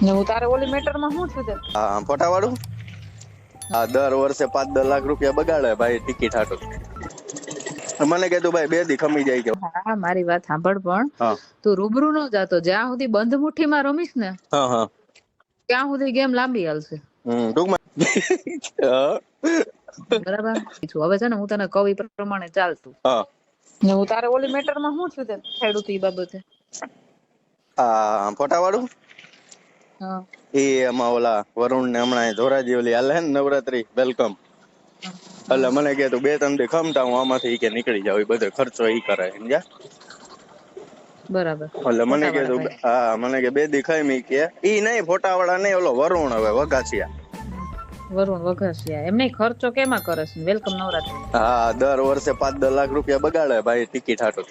ને હું તારે ઓલી મેટરમાં શું છું તે? હા ફોટા વાળું હા દર વર્ષે પાંચ દસ લાખ રૂપિયા બગાડે ભાઈ ટિકિટ હાટો. મને કીધું ભાઈ બે દી ખમી જાય કે. હા મારી વાત સાંભળ પણ. તું રૂબરૂ ન જાતો જ્યાં સુધી બંધ મુઠ્ઠીમાં રમીશ ને હા હા. ત્યાં સુધી ગેમ લાંબી હાલશે. હમ ટૂંકમાં. બરાબર? હવે છે ને હું તને કવિ પ્રમાણે ચાલતું. હા. ને હું તારે ઓલી મેટરમાં શું છું તે ખેડૂત ઈ બાબતે? આ ફોટા વાળું એ એમાં ઓલા વરુણ ને હમણાં ધોરાજી ઓલી હાલે ને નવરાત્રી વેલકમ એટલે મને કે તું બે ત્રણ દી ખમતા હું આમાંથી કે નીકળી જાવ બધો ખર્ચો ઈ કરે સમજ્યા? બરાબર. એટલે મને કે તું હા મને કે બે દી ખાઈ મી કે ઈ નહીં ફોટા વાળા નહીં ઓલો વરુણ હવે વગાસિયા વરુણ વઘાસિયા. એમને ખર્ચો કેમાં કરે છે? વેલકમ નવરાત્રી. હા દર વર્ષે પાંચ દસ લાખ રૂપિયા બગાડે ભાઈ ટિકિટ હાટું.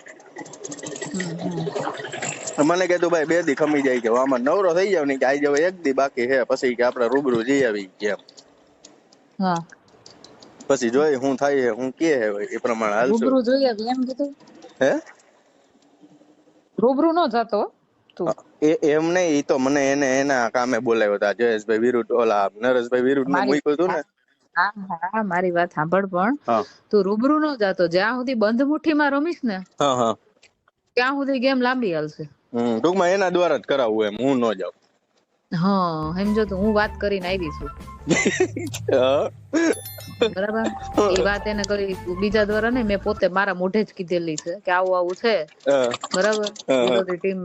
મને કીધું ભાઈ બે દી ખમી જાય કે આમાં નવરો થઈ જાવ ને કે આજે હવે એક દી બાકી છે પછી કે આપણે રૂબરૂ જઈ આવી કે. હા. પછી જોઈ હું થાય છે હું કે હે એ પ્રમાણે હાલશું રૂબરૂ જોઈ આવી એમ કીધું? હે? રૂબરૂ નો જાતો એ એમ નહીં ઈ તો મને એને એના કામે બોલાવ્યો હતા જયેશભાઈ વિરુદ્ધ ઓલા નરેશભાઈ વિરુદ્ધ ને મૂક્યું હતું ને. હા હા મારી વાત સાંભળ પણ. તું રૂબરૂ નો જાતો જ્યાં સુધી બંધ મુઠ્ઠીમાં રમીશ ને હા હા. ત્યાં સુધી ગેમ લાંબી હાલશે. હમ ટૂંકમાં એના દ્વારા જ કરાવવું એમ હું ન જાઉં. હા સમજો તો હું વાત કરીને આવી છું. બરાબર? એ વાત એને કરી બીજા દ્વારા ને મેં પોતે મારા મોઢે જ કીધેલી છે કે આવું આવું છે. બરાબર? ટીમ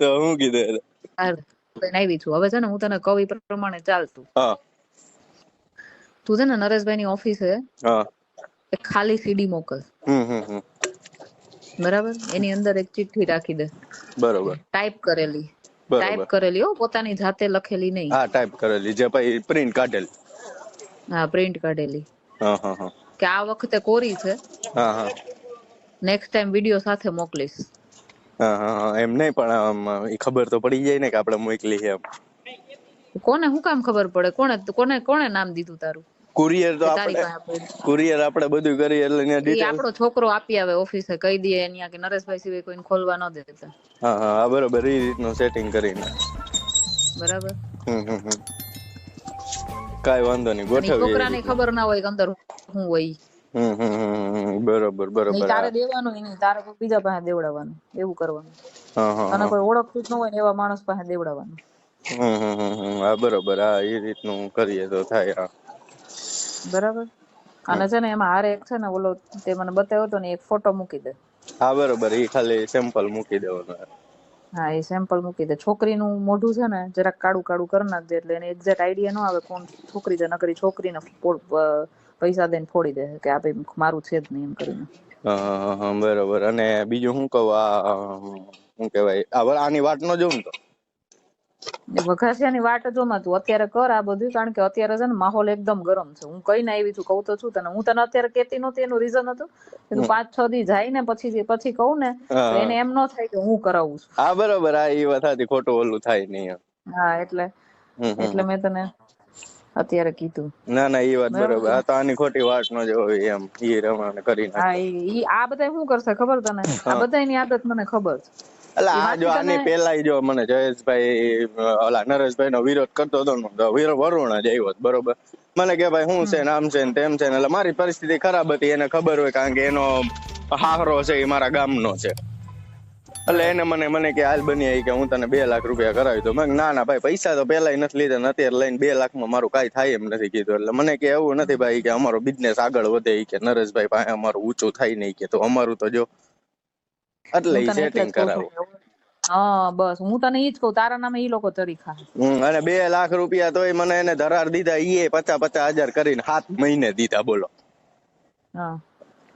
તો હું કીધું? આવી છું. હવે છે ને હું તને કવિ પ્રમાણે ચાલતું. તું છે ને નરેશભાઈ ની ઓફિસે હા. ખાલી સીડી મોકલ. હમ હમ હમ. બરાબર? એની અંદર એક ચિઠ્ઠી રાખી દે. બરોબર. ટાઈપ કરેલી. ટાઈપ કરેલી હો પોતાની જાતે લખેલી નહીં. હા ટાઈપ કરેલી. જે પછી પ્રિન્ટ કાઢેલી. હા પ્રિન્ટ કાઢેલી. હા હા હા. કે આ વખતે કોરી છે. હા હા. નેક્સ્ટ ટાઈમ વીડિયો સાથે મોકલીશ. હા હા હા. એમ નહીં પણ ઈ ખબર તો પડી જાય ને કે આપણે મોકલી છે એમ. કોને શું કામ ખબર પડે? કોને કોને કોને નામ દીધું તારું? કુરિયર તો આપણે કુરિયર આપણે બધું કરીએ એટલે ત્યાં ડિટેલ આપણો છોકરો આપી આવે ઓફિસે કહી દે અહીંયા કે નરેશભાઈ સિવાય કોઈને ખોલવા ન દેતા હા હા બરોબર એ રીતનું સેટિંગ કરીને. બરાબર. હમ વાંધો નહીં અને ગોઠવીએ છોકરાને ખબર ના હોય કે અંદર શું હોય બરોબર બરોબર તારે દેવાનું નહીં તારે કોઈ બીજા પાસે દેવડાવવાનું એવું કરવાનું. હા હા તને કોઈ ઓળખતું જ ન હોય ને એવા માણસ પાસે દેવડાવવાનું. હા બરોબર હા એ રીતનું કરીએ તો થાય હા. બરાબર? અને છે ને એમાં હારે એક છે ને ઓલો તે મને બતાવ્યો હતો ને એક ફોટો મૂકી દે. હા બરોબર. એ ખાલી સેમ્પલ મૂકી દેવાનું. હા એ સેમ્પલ મૂકી દે. છોકરીનું મોઢું છે ને જરાક કાળું કાળું કરી નાખજે એટલે એને એક્ઝેક્ટ આઈડિયા ન આવે કોણ છોકરી છે. નકરી છોકરીને પૈસા દઈને ફોડી દે કે આ ભાઈ મારું છે જ નહીં એમ કરીને. બરોબર. અને બીજું શું કહું આ શું કહેવાય? આની વાત ન જોઉં તો. વઘાસિયાની વાટ જોમાં તું. અત્યારે કર આ બધું કારણ કે અત્યારે છે ને માહોલ એકદમ ગરમ છે. હું કઈને આવી છું કહું તો છું તને. હું તને અત્યારે કેતી નહોતી એનું રીઝન હતું. તું પાંચ છ દી જાય ને પછી પછી કહું ને તો એને એમ ન થાય કે હું કરાવું છું. હા બરોબર. આ એ વાત હતી. ખોટું ઓલું થાય નહીં હા એટલે એટલે મેં તને અત્યારે કીધું. ના ના એ વાત બરોબર. આ તો આની ખોટી વાત ન જોવી એમ. ઈ રમાને કરી નાખે. હા ઈ આ બધા શું કરશે ખબર તને? આ બધાની આદત મને ખબર છે. એટલે આ જો આની પેલા જો મને જયેશભાઈ ઓલા નરેશભાઈ નો વિરોધ કરતો હતો ને વીર વરુણ જ આવ્યો બરોબર? મને કે ભાઈ શું છે ને આમ છે ને તેમ છે ને એટલે મારી પરિસ્થિતિ ખરાબ હતી એને ખબર હોય કારણ કે એનો હાહરો છે એ મારા ગામનો છે. એટલે એને મને મને કે હાલ બની કે હું તને બે લાખ રૂપિયા કરાવી દઉં. મેં ના ના ભાઈ પૈસા તો પેલા નથી લીધા ને અત્યારે લઈને બે લાખમાં મારું કાંઈ થાય એમ નથી કીધું. એટલે મને કે એવું નથી ભાઈ કે અમારો બિઝનેસ આગળ વધે કે નરેશભાઈ પાસે અમારું ઊંચું થાય નહીં કે તો અમારું તો જો એટલે સેટિંગ કરાવું. હા બસ. હું તને ઈ જ કહું તારા નામે ઈ લોકો ચરી ખાય અને બે લાખ રૂપિયા તોય મને એને ધરાર દીધા એ પચાસ પચાસ હજાર કરીને સાત મહિને દીધા બોલો. હા.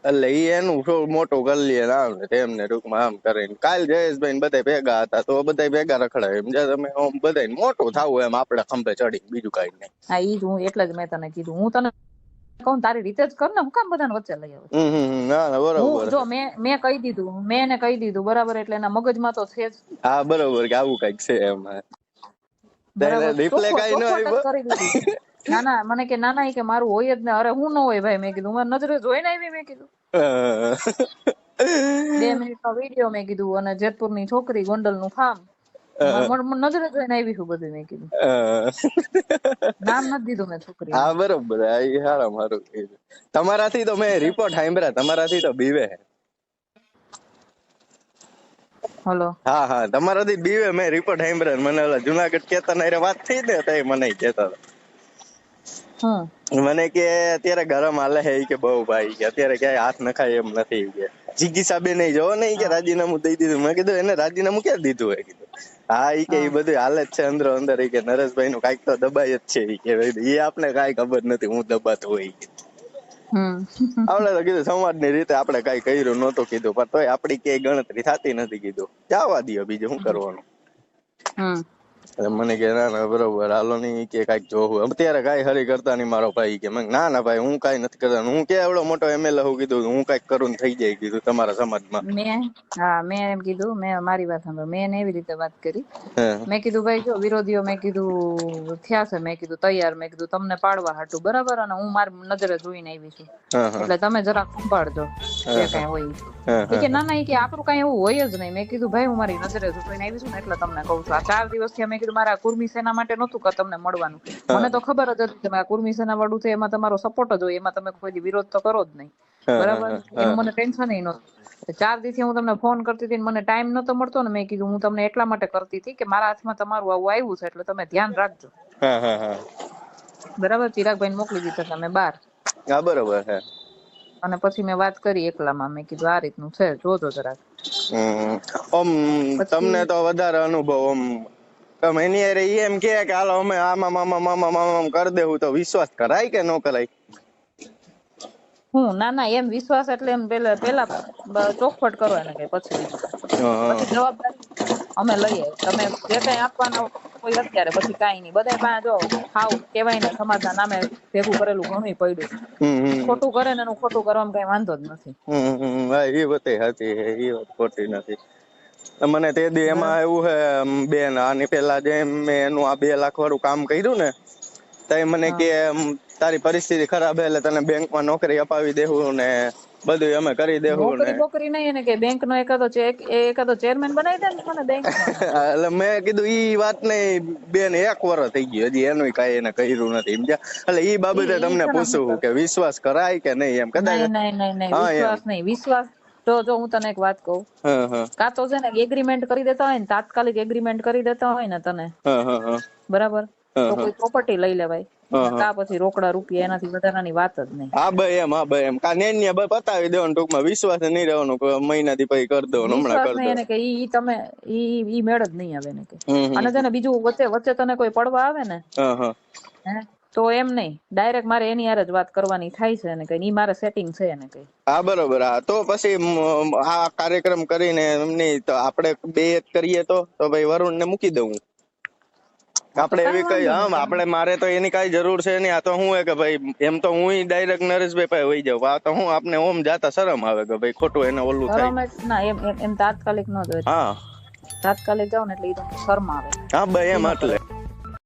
એટલે ઈ એનું શું મોટું કરી લે આમ તેમને ટૂંકમાં આમ કરીને. કાલ જયેશભાઈ ને બધા ભેગા હતા તો બધા ભેગા રખડાય. એમ તમે આમ બધા મોટું થાવું એમ આપડે ખંભે ચડી બીજું કઈ નહીં. હા ઈ જ હું એટલે જ મેં તને કીધું. હું તને કહું તારી રીતે જ કર ને હું કામ બધાને વચ્ચે લઈ આવે હું જો મેં મેં કહી દીધું મેં એને કહી દીધું બરાબર એટલે એના મગજમાં તો છે જ. હા બરાબર કે આવું કંઈક છે એમ. રિપ્લે કઈ ન આવ્યો ના ના મને કે ના ના કે મારું હોય જ ને અરે હું ન હોય ભાઈ મેં કીધું મારી નજરે જોઈને આવી મેં કીધું. બે મિનિટ નો વીડિયો મેં કીધું અને જેતપુરની છોકરી ગોંડલનું ફાર્મ. મને- મને જોઈને આવી છું બધું મેં કીધું. નામ નથી દીધું મેં છોકરી હા બરોબર આ હારા મારું તમારાથી તો મેં રિપોર્ટ સાંભળ્યા તમારાથી તો બીવે. હલો. હા હા તમારાથી બીવે મેં રિપોર્ટ સાંભળ્યા મને ઓલા જુનાગઢ કેતન અરે વાત થઈ ને તો મને કેતા હતા. મને કે અત્યારે ગરમ હાલે છે કે બહુ ભાઈ કે અત્યારે ક્યાંય હાથ નખાય એમ નથી કે. જીગીસા સાબે નહીં જોવો ને કે રાજીનામું દઈ દીધું. મેં કીધું એને રાજીનામું ક્યાં દીધું? હે કીધું હા ઈ કે ઈ બધું હાલે જ છે અંદર અંદર. ઈ કે નરેશભાઈ નું કંઈક તો દબાય જ છે. ઈ કે ઈ આપણે કાંઈ ખબર નથી હું દબાતો હોય. આપણે તો કીધું સમાજની રીતે આપણે કઈ કર્યું નતું કીધું પણ તોય આપડી ક્યાંય ગણતરી થતી નથી કીધું. જવા દિયો બીજું શું કરવાનું? હમ. એટલે મને કે ના ના બરોબર હાલો નહીં કે કાંઈક જોવું. અત્યારે કાંઈ હરી કરતા નહીં મારો ભાઈ કે મેં ના ના ભાઈ હું કાંઈ નથી કરતા. હું કે એવડો મોટો એમએલએ હું કીધું હું કાંઈક કરું થઈ જાય કીધું તમારા સમાજમાં. મેં હા મેં એમ કીધું મેં મારી વાત સાંભળો મેં એવી રીતે વાત કરી. મેં કીધું ભાઈ જો વિરોધીઓ મેં કીધું થયા છે મેં કીધું તૈયાર મેં કીધું તમને પાડવા હાટું બરાબર? અને હું મારી નજરે જોઈને આવી છું. એટલે તમે જરાક સંભાળજો. જે કઈ હોય કે ના ના કે આપણું કઈ એવું હોય જ નહીં. મેં કીધું ભાઈ હું મારી નજરે જોઈને આવી છું ને એટલે તમને કહું છું. આ ચાર દિવસથી મેં કીધું મારા કુર્મી સેના માટે નહોતું કે તમને મળવાનું. મને તો ખબર જ હતી કે આ કુર્મી સેના વાળું છે એમાં તમારો સપોર્ટ જ હોય. એમાં તમે કોઈ વિરોધ તો કરો જ નહીં. બરાબર? હા, એનું મને ટેન્શન નહોતું. ચાર દિવસથી હું તમને ફોન કરતી હતી મને ટાઈમ નતો મળતો ને મેં કીધું હું તમને એટલા માટે કરતી હતી કે મારા હાથમાં તમારું આવું આવ્યું છે એટલે તમે ધ્યાન રાખજો. બરાબર? ચિરાગભાઈ મોકલી દીધા તમે બાર હા બરોબર છે અને પછી મેં વાત કરી એકલામાં. મેં કીધું આ રીતનું છે જોજો જરાક. ઓમ તમને તો વધારે અનુભવ ઓમ તમે એની હારે એમ કે કે હાલો અમે આમાં મામા મામા મામા કરી દેવું. તો વિશ્વાસ કરાય કે ન કરાય? હું? ના ના એમ વિશ્વાસ એટલે એમ પેલા પેલા ચોખવટ કરો એને કઈ પછી પછી જવાબદારી અમે લઈએ. તમે જે કઈ આપવાના હોય અત્યારે પછી કાંઈ નહીં. બધા પાસે જો હાવ કેવાય ને સમાજના નામે ભેગું કરેલું ઘણું પડ્યું. ખોટું કરે ને એનું ખોટું કરવામાં કઈ વાંધો જ નથી. એ વાત સાચી એ વાત ખોટી નથી. મને તે દી એમાં એવું હે બેન આની પેલા જે મેં એનું આ બે લાખ વાળું કામ કર્યું ને તો મને કે તારી પરિસ્થિતિ ખરાબ હે એટલે તને બેંકમાં નોકરી અપાવી દેવું ને બધું અમે કરી દેવું ને. નોકરી નહીં એને કે બેંક નો એકાદો ચેક એકાદો ચેરમેન બનાવી દે ને મને બેંક એટલે મેં કીધું ઈ વાત નહીં બેન એક વર્ષ થઈ ગયું હજી એનું કાંઈ એને કર્યું નથી સમજ્યા? એટલે ઈ બાબતે તમને પૂછું કે વિશ્વાસ કરાય કે નહીં એમ? કદાચ નહીં નહીં નહીં. વિશ્વાસ નહીં વિશ્વાસ. જો જો હું તને એક વાત કહું. કાં તો છે ને એગ્રીમેન્ટ કરી દેતા હોય ને તાત્કાલિક એગ્રીમેન્ટ કરી દેતા હોય ને તને. બરાબર? તો કોઈ પ્રોપર્ટી લઈ લેવાય. કા પછી રોકડા રૂપિયા એનાથી વધારાની વાત જ નહીં. હા બે એમ હા બે એમ. કા નેન્યા ભાઈ પતાવી દેવાનું ટૂંકમાં. વિશ્વાસ નહીં રહેવાનું મહિનાથી પછી કરી દઉં હમણાં કરી નહીં કે ઈ તમે ઈ ઈ મેળ જ નહીં આવે ને કે. અને છે બીજું વચ્ચે વચ્ચે તને કોઈ પડવા આવે ને હા તો એમ નહીં. ડાયરેક્ટ મારે એની હારે જ વાત કરવાની થાય છે ને કઈ ઈ મારે સેટિંગ છે ને કઈ હા બરોબર. હા તો પછી આ કાર્યક્રમ કરીને એમની તો આપણે બે કરીએ તો તો ભાઈ વરુણ ને મૂકી દઉં આપણે એવી કઈ હા આપણે મારે તો એની કઈ જરૂર છે નહીં. આ તો હું કે ભાઈ એમ તો હું ડાયરેક્ટ નરેશભાઈ પાસે વહી જાઉં. આ તો હું આપને ઓમ જાતા શરમ આવે કે ભાઈ ખોટું એને ઓલું થાય. ના એમ એમ- તાત્કાલિક ન જોઈએ હા. તાત્કાલિક જાવ ને એટલે એ શરમ આવે. હા ભાઈ એમ એટલે.